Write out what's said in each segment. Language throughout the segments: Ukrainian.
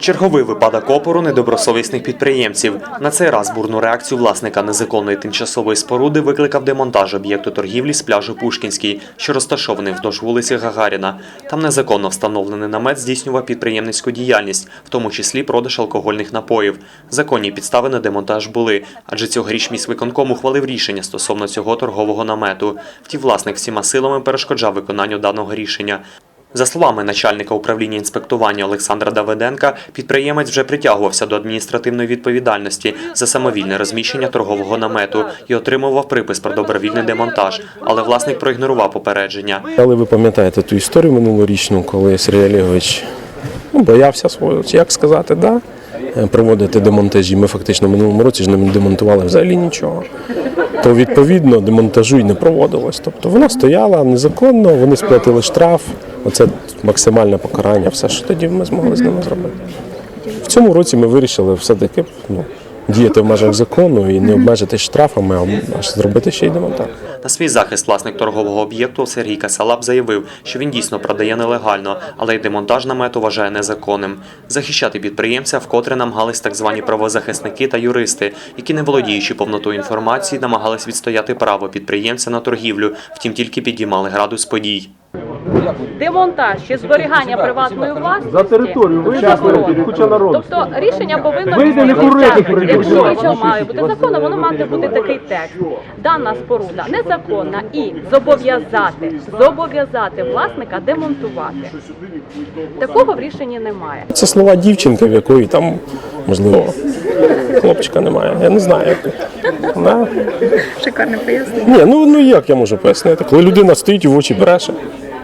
Черговий випадок опору недобросовісних підприємців. На цей раз бурну реакцію власника незаконної тимчасової споруди викликав демонтаж об'єкту торгівлі з пляжу Пушкінський, що розташований вздовж вулиці Гагаріна. Там незаконно встановлений намет здійснював підприємницьку діяльність, в тому числі продаж алкогольних напоїв. Законні підстави на демонтаж були, адже цьогоріч міськвиконком ухвалив рішення стосовно цього торгового намету. Втім, власник всіма силами перешкоджав виконанню даного рішення. За словами начальника управління інспектування Олександра Давиденка, підприємець вже притягувався до адміністративної відповідальності за самовільне розміщення торгового намету і отримував припис про добровільний демонтаж, але власник проігнорував попередження. Але ви пам'ятаєте ту історію минулорічну, коли Сергій Олегович ну, боявся свого, як сказати, да, е, проводити демонтажі. Ми фактично минулому році ж не демонтували взагалі нічого. То відповідно демонтажу і не проводилось. Тобто вона стояла незаконно, вони сплатили штраф. Оце максимальне покарання, все, що тоді ми змогли з ними зробити. В цьому році ми вирішили все-таки ну, діяти в межах закону і не обмежити штрафами, а зробити ще й демонтаж. На свій захист власник торгового об'єкту Сергій Касалап заявив, що він дійсно продає нелегально, але й демонтаж намету вважає незаконним. Захищати підприємця вкотре намагались так звані правозахисники та юристи, які, не володіючи повнотою інформації, намагались відстояти право підприємця на торгівлю, втім тільки підіймали градус подій. Демонтаж чи зберігання приватної власності За територію вийде куча народу. Тобто рішення повинно Вийде, не бути курити вивчати. прийде. Має бути законом, воно має бути такий текст. Дана споруда незаконна і зобов'язати зобов'язати власника демонтувати. Такого в рішенні немає. Це слова дівчинки, в якої там, можливо, хлопчика немає. Я не знаю. Як. Шикарне пояснення. Ні, ну, ну як я можу пояснити? Коли людина стоїть і в очі бреше.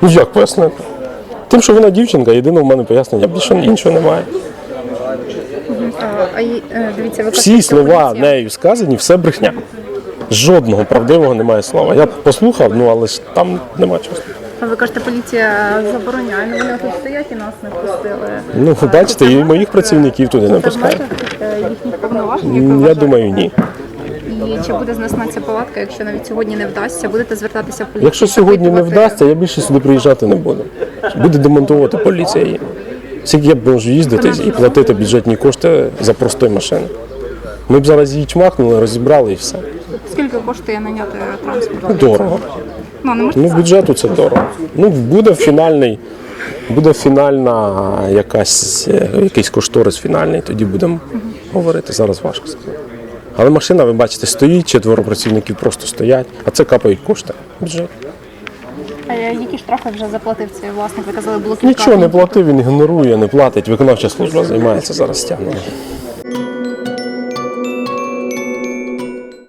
Ну як пояснити? Тим, що вона дівчинка, єдине в мене пояснення, більше іншого немає. А, а й- е, дивіться, ви Всі кажете, слова поліція- нею сказані, все брехня. Жодного правдивого немає слова. Я послухав, ну але ж там нема чого. А Ви кажете, поліція забороняє. Ну вони тут стоять і нас не пустили. Ну, бачите, і моїх працівників туди не Це в пускають. межах е, їхніх повноважень, як ви Я вважаєте? думаю, ні. І чи буде знесена ця палатка, якщо навіть сьогодні не вдасться, будете звертатися в поліцію? Якщо сьогодні не вдасться, я більше сюди приїжджати не буду. Буде демонтувати поліція її. Скільки я б можу їздити і платити бюджетні кошти за простої машини. Ми б зараз її чмахнули, розібрали і все. Скільки коштує наняти транспорт? Дорого. Ну, не Ну, бюджету це дорого. Ну, буде фінальний, буде фінальна якась, якийсь кошторис фінальний, тоді будемо говорити. Зараз важко сказати. Але машина, ви бачите, стоїть, четверо працівників просто стоять, а це капають кошти. Бюджет. А які штрафи вже заплатив цей власник? Ви казали, було кілька. Нічого не платив, він ігнорує, не платить. Виконавча служба займається зараз стягненням.